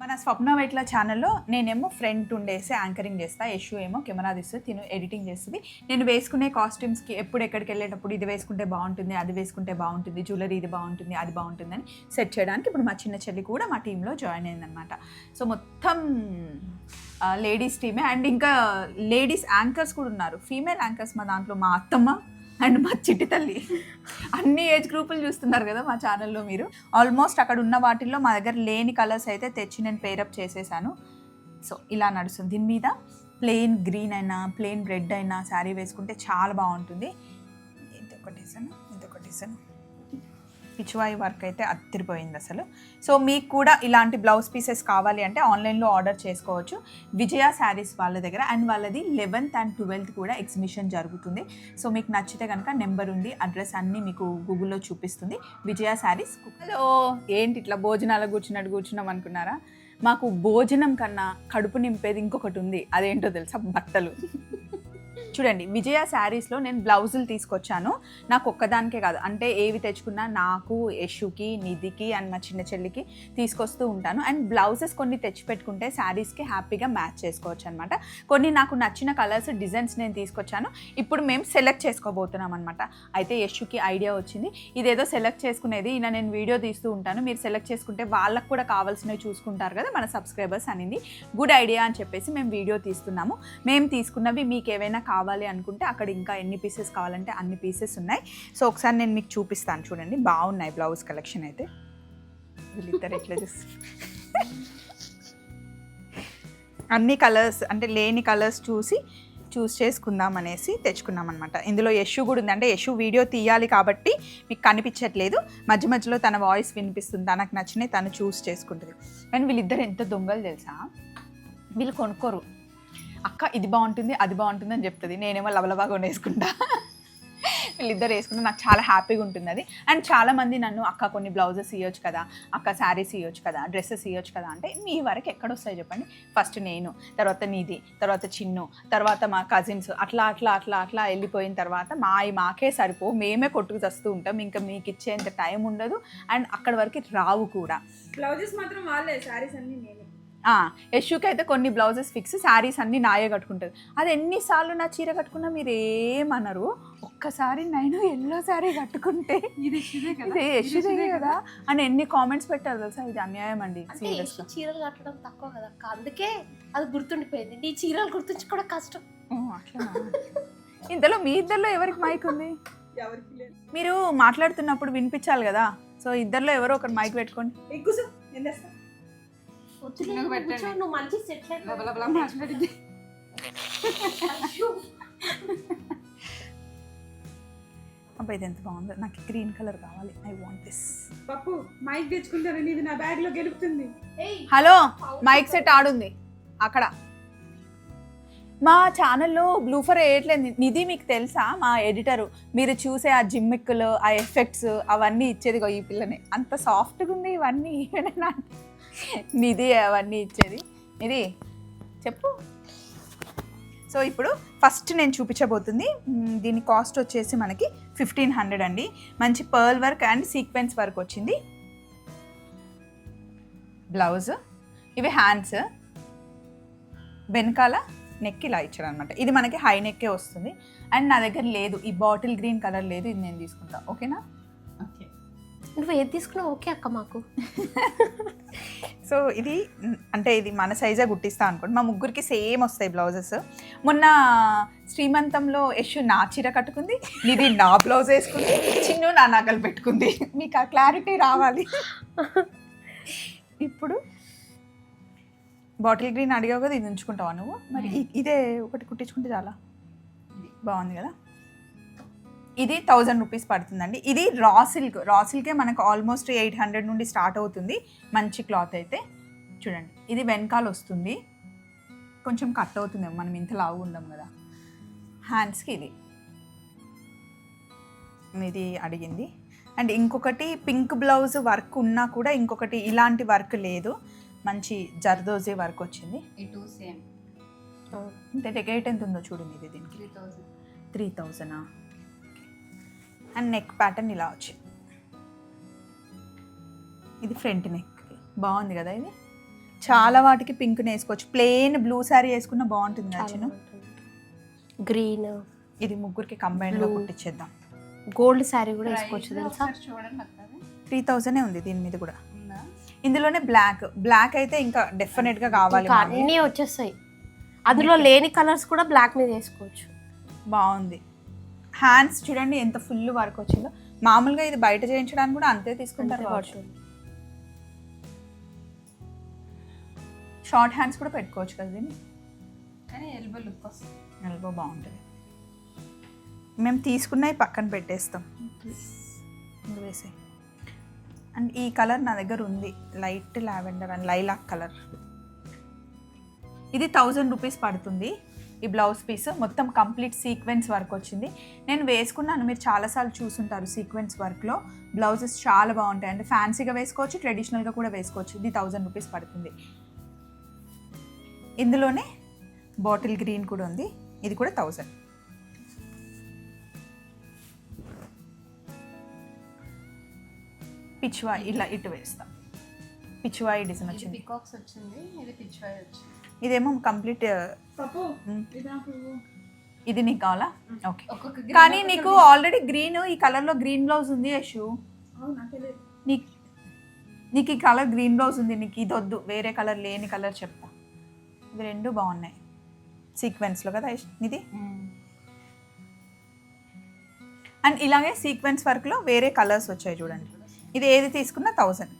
మన స్వప్న వైట్ల ఛానల్లో నేనేమో ఫ్రంట్ ఉండేసి యాంకరింగ్ చేస్తా యశు ఏమో కెమెరా తీస్తుంది తిను ఎడిటింగ్ చేస్తుంది. నేను వేసుకునే కాస్ట్యూమ్స్కి ఎప్పుడు ఎక్కడికి వెళ్ళేటప్పుడు ఇది వేసుకుంటే బాగుంటుంది అది వేసుకుంటే బాగుంటుంది జ్యువెలరీ ఇది బాగుంటుంది అది బాగుంటుంది అని సెట్ చేయడానికి ఇప్పుడు మా చిన్న చెల్లి కూడా మా టీంలో జాయిన్ అయిందనమాట సో మొత్తం లేడీస్ టీమే అండ్ ఇంకా లేడీస్ యాంకర్స్ కూడా ఉన్నారు. ఫీమేల్ యాంకర్స్ మా దాంట్లో మా అత్తమ్మ అండ్ మా చిట్టి తల్లి. అన్ని ఏజ్ గ్రూపులు చూస్తున్నారు కదా మా ఛానల్లో మీరు. ఆల్మోస్ట్ అక్కడ ఉన్న వాటిల్లో మా దగ్గర లేని కలర్స్ అయితే తెచ్చి నేను పేరప్ చేసేసాను. సో ఇలా నడుస్తుంది. దీని మీద ప్లెయిన్ గ్రీన్ అయినా ప్లెయిన్ రెడ్ అయినా శారీ వేసుకుంటే చాలా బాగుంటుంది. ఇది ఒకటి ఇసాను ఇది ఒకటి ఇసాను పిచ్చివాయి వర్క్ అయితే అత్తిరిపోయింది అసలు. సో మీకు కూడా ఇలాంటి బ్లౌజ్ పీసెస్ కావాలి అంటే ఆన్లైన్లో ఆర్డర్ చేసుకోవచ్చు. విజయ శారీస్ వాళ్ళ దగ్గర అండ్ వాళ్ళది లెవెన్త్ అండ్ ట్వెల్త్ కూడా ఎగ్జిబిషన్ జరుగుతుంది. సో మీకు నచ్చితే కనుక నెంబర్ ఉంది అడ్రస్ అన్నీ మీకు గూగుల్లో చూపిస్తుంది. విజయ శారీస్ హలో ఏంటి ఇట్లా భోజనాలు కూర్చున్నట్టు కూర్చున్నాం అనుకున్నారా? మాకు భోజనం కన్నా కడుపు నింపేది ఇంకొకటి ఉంది. అదేంటో తెలుసా? బట్టలు. చూడండి విజయ శారీస్లో నేను బ్లౌజులు తీసుకొచ్చాను. నాకు ఒక్కదానికే కాదు. అంటే ఏవి తెచ్చుకున్నా నాకు యశుకి నిధికి అండ్ మా చిన్న చెల్లికి తీసుకొస్తూ ఉంటాను. అండ్ బ్లౌజెస్ కొన్ని తెచ్చి పెట్టుకుంటే శారీస్కి హ్యాపీగా మ్యాచ్ చేసుకోవచ్చు అనమాట కొన్ని నాకు నచ్చిన కలర్స్ డిజైన్స్ నేను తీసుకొచ్చాను. ఇప్పుడు మేము సెలెక్ట్ చేసుకోబోతున్నాం అనమాట. అయితే యశుకి ఐడియా వచ్చింది. ఇదేదో సెలెక్ట్ చేసుకునేది. ఇలా నేను వీడియో తీస్తూ ఉంటాను. మీరు సెలెక్ట్ చేసుకుంటే వాళ్ళకు కూడా కావాల్సినవి చూసుకుంటారు కదా మన సబ్స్క్రైబర్స్ అనింది. గుడ్ ఐడియా అని చెప్పేసి మేము వీడియో తీస్తున్నాము. మేము తీసుకున్నవి మీకు ఏవైనా కావాలి కావాలి అనుకుంటే అక్కడ ఇంకా ఎన్ని పీసెస్ కావాలంటే అన్ని పీసెస్ ఉన్నాయి. సో ఒకసారి నేను మీకు చూపిస్తాను చూడండి. బాగున్నాయి బ్లౌజ్ కలెక్షన్ అయితే. వీళ్ళిద్దరు ఎట్లా చూస్తారు అన్ని కలర్స్ అంటే లేని కలర్స్ చూసి చూస్ చేసుకుందాం అనేసి తెచ్చుకున్నాం అనమాట ఇందులో యశు కూడా ఉంది. అంటే యశు వీడియో తీయాలి కాబట్టి మీకు కనిపించట్లేదు. మధ్య మధ్యలో తన వాయిస్ వినిపిస్తుంది. తనకు నచ్చినవి తను చూస్ చేసుకుంటుంది. కానీ వీళ్ళిద్దరు ఎంత దొంగలు తెలుసా? వీళ్ళు కొనుక్కోరు. అక్క ఇది బాగుంటుంది అది బాగుంటుంది అని చెప్తుంది. నేనేమో లవలబాగా వేసుకుంటా వీళ్ళిద్దరు వేసుకుంటే నాకు చాలా హ్యాపీగా ఉంటుంది అది అండ్ చాలామంది నన్ను అక్క కొన్ని బ్లౌజెస్ ఇవ్వచ్చు కదా అక్క శారీస్ ఇవ్వచ్చు కదా డ్రెస్సెస్ ఇవ్వచ్చు కదా అంటే మీ వరకు ఎక్కడ వస్తాయి చెప్పండి. ఫస్ట్ నేను తర్వాత నీది తర్వాత చిన్ను తర్వాత మా కజిన్స్. అట్లా అట్లా అట్లా అట్లా వెళ్ళిపోయిన తర్వాత మా మాకే సరిపో మేమే కొట్టుకు చస్తూ ఉంటాం. ఇంకా మీకు ఇచ్చేంత టైం ఉండదు. అండ్ అక్కడ వరకు రావు కూడా. బ్లౌజెస్ మాత్రం వాళ్ళే శారీస్ అన్నీ నేనే. యశుకి అయితే కొన్ని బ్లౌజెస్ ఫిక్స్ శారీస్ అన్ని నాయే కట్టుకుంటుంది. అది ఎన్నిసార్లు నా చీర కట్టుకున్నా మీరు ఏమన్నారు ఒక్కసారి నేను ఎల్లో శారీ కట్టుకుంటే ఇది యశుదే కదా? అని ఎన్ని కామెంట్స్ పెట్టారు తెలుసా? ఇది అన్యాయం అండి చీరలు కట్టడం తక్కువ కదా. అందుకే అది గుర్తుండిపోయింది. నీ చీరలు గుర్తుంచుకోవడం కష్టం. ఇంతలో మీ ఇద్దరిలో ఎవరికి మైక్ ఉంది? ఎవరికి లేదు. మీరు మాట్లాడుతున్నప్పుడు వినిపించాలి కదా? సో ఇద్దరిలో ఎవరో ఒకరు మైక్ పెట్టుకోండి. నువ్వు మంచి సెటిల్ లబలబలా మాట్లాడింది అబ్బా ఇది ఎంత బాగుందో. నాకు గ్రీన్ కలర్ కావాలి. ఐ వాంట్ దిస్ పప్పు మైక్ తెచ్చుకుంటాను ఇది నా బ్యాగ్లో గెలుపుతుంది హలో మైక్ సెట్ ఆడుంది. అక్కడ. మా ఛానల్లో బ్లూఫర్ వేయట్లేదు. నిధి మీకు తెలుసా? మా ఎడిటరు. మీరు చూసే ఆ జిమ్మిక్కులు ఆ ఎఫెక్ట్స్ అవన్నీ ఇచ్చేది ఈ పిల్లని. అంత సాఫ్ట్గా ఉంది ఇవన్నీ. ఈవెనేనా నిధి అవన్నీ ఇచ్చేది. ఇది చెప్పు. సో ఇప్పుడు ఫస్ట్ నేను చూపించబోతుంది దీని కాస్ట్ వచ్చేసి మనకి ఫిఫ్టీన్ హండ్రెడ్ అండి. మంచి pearl work and sequence work వచ్చింది. బ్లౌజ్ ఇవి హ్యాండ్స్ వెనకాల నెక్ ఇలా ఇచ్చారు అనమాట ఇది మనకి హై నెక్కే వస్తుంది. అండ్ నా దగ్గర లేదు ఈ బాటిల్ గ్రీన్ కలర్ లేదు ఇది నేను తీసుకుంటాను ఓకేనా? నువ్వు ఏది తీసుకున్నావు ఓకే అక్క మాకు. సో ఇది అంటే ఇది మన సైజే గుట్టిస్తా అనుకోండి. మా ముగ్గురికి సేమ్ వస్తాయి బ్లౌజెస్ మొన్న శ్రీమంతంలో యశు నా చీర కట్టుకుంది నిధి నా బ్లౌజ్ వేసుకుంది చిన్ను నా నగలు పెట్టుకుంది. మీకు ఆ క్లారిటీ రావాలి. ఇప్పుడు బాటిల్ గ్రీన్ అడిగావు కదా ఇది ఉంచుకుంటావా నువ్వు? మరి ఇదే ఒకటి కుట్టించుకుంటే చాలా. బాగుంది కదా? ఇది థౌజండ్ రూపీస్ పడుతుందండి. ఇది రా సిల్క్. రా సిల్కే మనకు ఆల్మోస్ట్ ఎయిట్ హండ్రెడ్ నుండి స్టార్ట్ అవుతుంది. మంచి క్లాత్ అయితే. చూడండి. ఇది వెనకాల వస్తుంది. కొంచెం కట్ అవుతుందేమో. మనం ఇంత లావు ఉండం కదా. హ్యాండ్స్కి ఇది. ఇది అడిగింది. అండ్ ఇంకొకటి పింక్ బ్లౌజ్ వర్క్ ఉన్నా కూడా ఇంకొకటి ఇలాంటి వర్క్ లేదు. మంచి జర్దోజీ వర్క్ వచ్చింది. ఇటు సేమ్ అంటే ఎంత ఉందో చూడండి ఇది దీనికి. త్రీ థౌసండ్ త్రీ థౌజండా అండ్ నెక్ ప్యాటర్న్ ఇలా వచ్చింది. ఇది ఫ్రంట్ నెక్. బాగుంది కదా ఇది? చాలా వాటికి పింక్ వేసుకోవచ్చు. ప్లెయిన్ బ్లూ శారీ వేసుకున్న బాగుంటుంది నచ్చిన గ్రీన్. ఇది ముగ్గురికి కంబైన్డ్లో Blue. కుట్టించేద్దాం గోల్డ్ శారీ కూడా వేసుకోవచ్చు తెలుసా? త్రీ థౌజండ్ ఉంది దీని మీద కూడా. ఇందులోనే బ్లాక్. బ్లాక్ అయితే ఇంకా డెఫినెట్గా కావాలి. అన్నీ వచ్చేస్తాయి. అందులో లేని కలర్స్ కూడా బ్లాక్ మీద వేసుకోవచ్చు. బాగుంది. హ్యాండ్స్ చూడండి ఎంత ఫుల్ వర్క్ వచ్చిందో. మామూలుగా ఇది బయట చేయించడానికి కూడా అంతే తీసుకుంటారు కావచ్చు. షార్ట్ హ్యాండ్స్ కూడా పెట్టుకోవచ్చు కదా దీన్ని? కానీ ఎల్బో లుక్ వస్తుంది. ఎల్బో బాగుంటుంది. మేము తీసుకున్నవి పక్కన పెట్టేస్తాం. వేసే అండ్ ఈ కలర్ నా దగ్గర ఉంది. Light lavender and lilac colour ఇది థౌజండ్ రూపీస్ పడుతుంది. ఈ బ్లౌజ్ పీస్ మొత్తం కంప్లీట్ సీక్వెన్స్ వర్క్ వచ్చింది. నేను వేసుకున్నాను మీరు చాలాసార్లు చూసుంటారు సీక్వెన్స్ వర్క్లో బ్లౌజెస్ చాలా బాగుంటాయి. అంటే ఫ్యాన్సీగా వేసుకోవచ్చు ట్రెడిషనల్గా కూడా వేసుకోవచ్చు. ఇది థౌజండ్ రూపీస్ పడుతుంది. ఇందులోనే బాటిల్ గ్రీన్ కూడా ఉంది. ఇది కూడా థౌజండ్ పిచ్వాయి ఇలా ఇటు వేస్తాం. పిచ్వాయి డిజైన్ వచ్చింది. పికాక్స్ వచ్చింది ఇది పిచ్ వై వచ్చింది. ఇదేమో కంప్లీట్. ఇది నాకు కావాలా? ఓకే. కానీ నీకు. ఆల్రెడీ గ్రీన్ ఈ కలర్లో గ్రీన్ బ్లౌజ్ ఉంది యశు. నీకు నీకు ఈ కలర్ గ్రీన్ బ్లౌజ్ ఉంది నీకు ఇది వద్దు వేరే కలర్ లేని కలర్ చెప్తా. ఇవి రెండు బాగున్నాయి. సీక్వెన్స్లో కదా ఇది అండ్ ఇలాగే సీక్వెన్స్ వర్క్లో వేరే కలర్స్ వచ్చాయి చూడండి. ఇది ఏది తీసుకున్నా థౌజండ్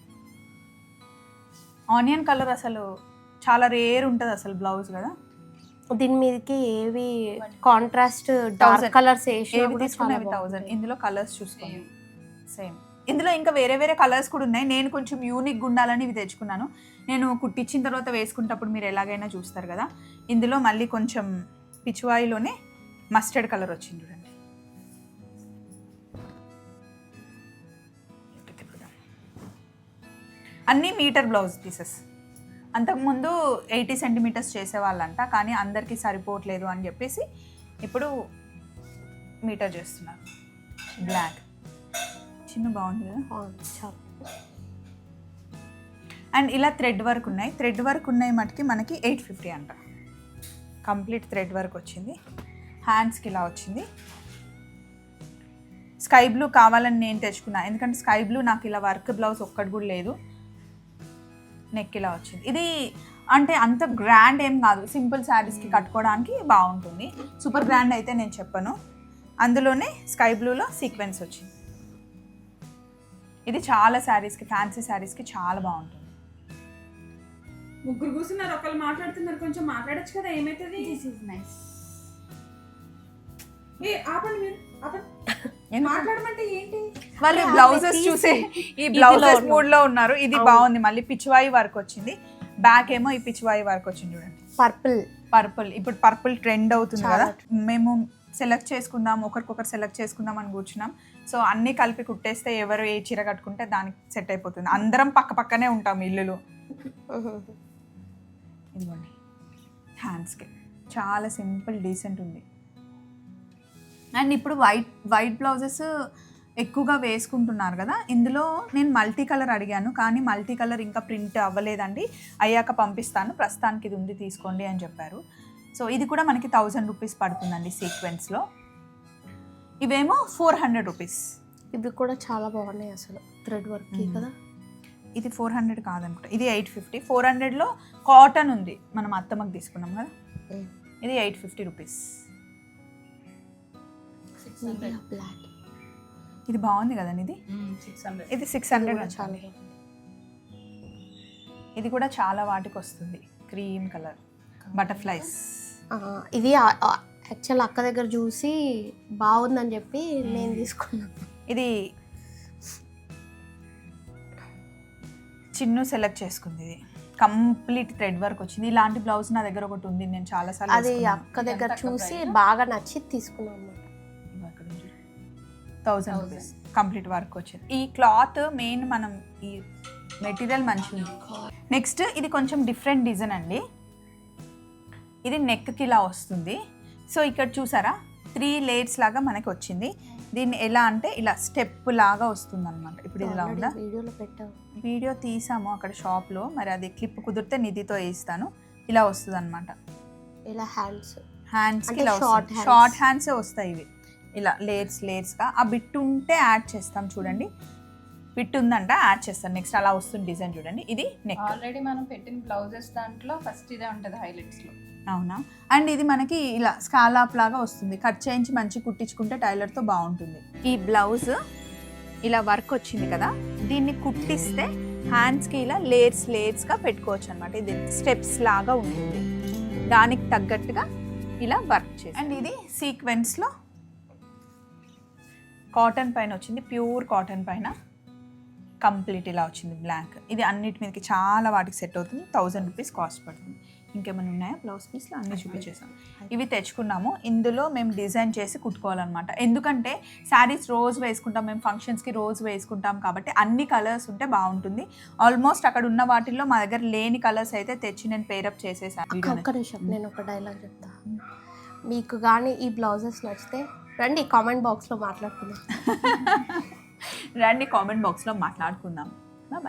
ఆనియన్ కలర్ అసలు చాలా రేర్ ఉంటుంది అసలు బ్లౌజ్ కదా. దీని మీదకి ఏవి కాంట్రాస్ట్ డార్క్. కలర్స్ వేసి ఏవి తీసుకున్నా అవి థౌజండ్ ఇందులో కలర్స్ చూసుకోండి. సేమ్ ఇందులో ఇంకా వేరే వేరే కలర్స్ కూడా ఉన్నాయి. నేను కొంచెం యూనిక్ ఉండాలని ఇవి తెచ్చుకున్నాను. నేను కుట్టించిన తర్వాత వేసుకుంటప్పుడు మీరు ఎలాగైనా చూస్తారు కదా. ఇందులో మళ్ళీ కొంచెం పిచువాయిలోనే మస్టర్డ్ కలర్ వచ్చింది చూడండి. అన్నీ మీటర్ బ్లౌజ్ పీసెస్ అంతకుముందు ఎయిటీ సెంటీమీటర్స్ చేసేవాళ్ళంట కానీ అందరికీ సరిపోవట్లేదు అని చెప్పేసి ఇప్పుడు మీటర్ చేస్తున్నారు. బ్లాక్ చిన్న బాగుంది కదా? అండ్ ఇలా థ్రెడ్ వర్క్ ఉన్నాయి. థ్రెడ్ వర్క్ ఉన్నాయి మటుకి మనకి ఎయిట్ ఫిఫ్టీ అంట. కంప్లీట్ థ్రెడ్ వర్క్ వచ్చింది. హ్యాండ్స్కి ఇలా వచ్చింది. స్కై బ్లూ కావాలని నేను తెచ్చుకున్నా. ఎందుకంటే స్కై బ్లూ నాకు ఇలా వర్క్ బ్లౌజ్ ఒక్కటి కూడా లేదు. నెక్ ఇలా వచ్చింది. ఇది అంటే అంత గ్రాండ్ ఏం కాదు. సింపుల్ శారీస్కి కట్టుకోవడానికి బాగుంటుంది. సూపర్ గ్రాండ్ అయితే నేను చెప్పను. అందులోనే స్కై బ్లూలో సీక్వెన్స్ వచ్చింది. ఇది చాలా శారీస్కి ఫ్యాన్సీ శారీస్కి చాలా బాగుంటుంది. ముగ్గురు కూర్చున్నారు. ఒకళ్ళు మాట్లాడుతున్నారు. కొంచెం మాట్లాడొచ్చు కదా. ఏమైతుంది? దిస్ ఇస్ నైస్ వాళ్ళు బ్లౌజెస్ చూసే ఈ బ్లౌజెస్. మూడ్లో ఉన్నారు. ఇది. బాగుంది. మళ్ళీ పిచ్చివాయి వర్క్ వచ్చింది. బ్యాక్ ఏమో ఈ పిచ్చివాయి వర్క్ వచ్చింది చూడండి. పర్పుల్ పర్పుల్ ఇప్పుడు పర్పుల్ ట్రెండ్ అవుతుంది. కదా. మేము సెలెక్ట్ చేసుకుందాం ఒకరికొకరు సెలెక్ట్ చేసుకుందాం అని కూర్చున్నాం. సో అన్ని కలిపి కుట్టేస్తే ఎవరు ఏ చీర కట్టుకుంటే దానికి సెట్ అయిపోతుంది. అందరం పక్క పక్కనే ఉంటాం ఇల్లులు. ఇదిగోండి. హ్యాండ్స్కి చాలా సింపుల్ డీసెంట్ ఉంది. అండ్ ఇప్పుడు వైట్ వైట్ బ్లౌజెస్ ఎక్కువగా వేసుకుంటున్నారు కదా. ఇందులో నేను మల్టీ కలర్ అడిగాను కానీ మల్టీ కలర్ ఇంకా ప్రింట్ అవ్వలేదండి. అయ్యాక పంపిస్తాను ప్రస్తుతానికి ఇది ఉంది తీసుకోండి అని చెప్పారు. సో ఇది కూడా మనకి థౌజండ్ రూపీస్ పడుతుందండి సీక్వెన్స్లో ఇవేమో ఫోర్ హండ్రెడ్ రూపీస్ ఇవి కూడా చాలా బాగున్నాయి అసలు థ్రెడ్ వర్క్. కదా. ఇది ఫోర్ హండ్రెడ్ కాదనుకుంటా ఇది ఎయిట్ ఫిఫ్టీ ఫోర్ హండ్రెడ్లో కాటన్ ఉంది మనం అత్తమ్మకి తీసుకున్నాం కదా. ఇది ఎయిట్ ఫిఫ్టీ రూపీస్ బ్లాక్ ఇది బాగుంది కదండి ఇది? సిక్స్ హండ్రెడ్ ఇది సిక్స్ హండ్రెడ్ చాలా ఇది కూడా చాలా వాటికి వస్తుంది. క్రీమ్ కలర్ బటర్ఫ్లైస్ ఇది యాక్చువల్ అక్క దగ్గర చూసి బాగుందని చెప్పి నేను తీసుకున్నాను. ఇది చిన్ను సెలెక్ట్ చేసుకుంది ఇది. కంప్లీట్ థ్రెడ్ వర్క్ వచ్చింది. ఇలాంటి బ్లౌజ్ నా దగ్గర ఒకటి ఉంది. నేను చాలా సార్లు అది అక్క దగ్గర చూసి? బాగా నచ్చి తీసుకున్నాను. థౌజండ్. రూపీస్ కంప్లీట్ వర్క్ వచ్చింది. ఈ క్లాత్ మెయిన్ మనం ఈ మెటీరియల్ మంచిగా ఉంది నెక్స్ట్ ఇది కొంచెం డిఫరెంట్ డిజైన్ అండి. ఇది నెక్కి ఇలా వస్తుంది. సో ఇక్కడ చూసారా? త్రీ లేయర్స్ లాగా మనకి వచ్చింది. దీన్ని ఎలా అంటే ఇలా స్టెప్ లాగా వస్తుంది అనమాట ఇప్పుడు ఇలా ఉందా? వీడియో తీసాము అక్కడ షాప్లో. మరి అది క్లిప్ కుదిరితే నిధితో వేయిస్తాను. ఇలా వస్తుంది అనమాట ఇలా హ్యాండ్స్ హ్యాండ్స్. షార్ట్ హ్యాండ్సే వస్తాయి ఇవి. ఇలా లేయర్స్ లేయర్స్గా ఆ బిట్ ఉంటే యాడ్ చేస్తాం చూడండి. బిట్ ఉందంట యాడ్ చేస్తాను నెక్స్ట్ అలా వస్తుంది డిజైన్ చూడండి. ఇది నెక్. ఆల్రెడీ మనం పెట్టిన బ్లౌజెస్ దాంట్లో ఫస్ట్ ఇదే ఉంటుంది హైలైట్స్లో అవునా? అండ్ ఇది మనకి ఇలా స్కాలాప్ లాగా వస్తుంది. కట్ చేయించి మంచి కుట్టించుకుంటే టైలర్తో బాగుంటుంది. ఈ బ్లౌజ్ ఇలా వర్క్ వచ్చింది కదా దీన్ని కుట్టిస్తే హ్యాండ్స్కి ఇలా లేయర్స్ లేయర్స్గా పెట్టుకోవచ్చు అనమాట ఇది స్టెప్స్ లాగా ఉంటుంది. దానికి తగ్గట్టుగా ఇలా వర్క్ చేసి అండ్ ఇది సీక్వెన్స్లో కాటన్ పైన వచ్చింది ప్యూర్ కాటన్ పైన. కంప్లీట్ ఇలా వచ్చింది బ్లాక్ ఇది అన్నిటి మీదకి చాలా వాటికి సెట్ అవుతుంది థౌజండ్ రూపీస్ కాస్ట్ పడుతుంది. ఇంకేమైనా ఉన్నాయా? బ్లౌజ్ పీస్లో అన్నీ చూపించేసాం ఇవి తెచ్చుకున్నాము. ఇందులో మేము డిజైన్ చేసి కుట్టుకోవాలన్నమాట. ఎందుకంటే శారీస్ రోజు వేసుకుంటాం మేము ఫంక్షన్స్కి రోజు వేసుకుంటాం కాబట్టి అన్ని కలర్స్ ఉంటే బాగుంటుంది. ఆల్మోస్ట్ అక్కడ ఉన్న వాటిల్లో మా దగ్గర లేని కలర్స్ అయితే తెచ్చి నేను పేరప్ చేసేసాను. ఒక్క నిమిషం. నేను ఒక డైలాగ్ చెప్తా. మీకు కానీ ఈ బ్లౌజెస్ నచ్చితే రండి కామెంట్ బాక్స్లో మాట్లాడుకుందాం. రండి కామెంట్ బాక్స్లో మాట్లాడుకుందాం. బాయ్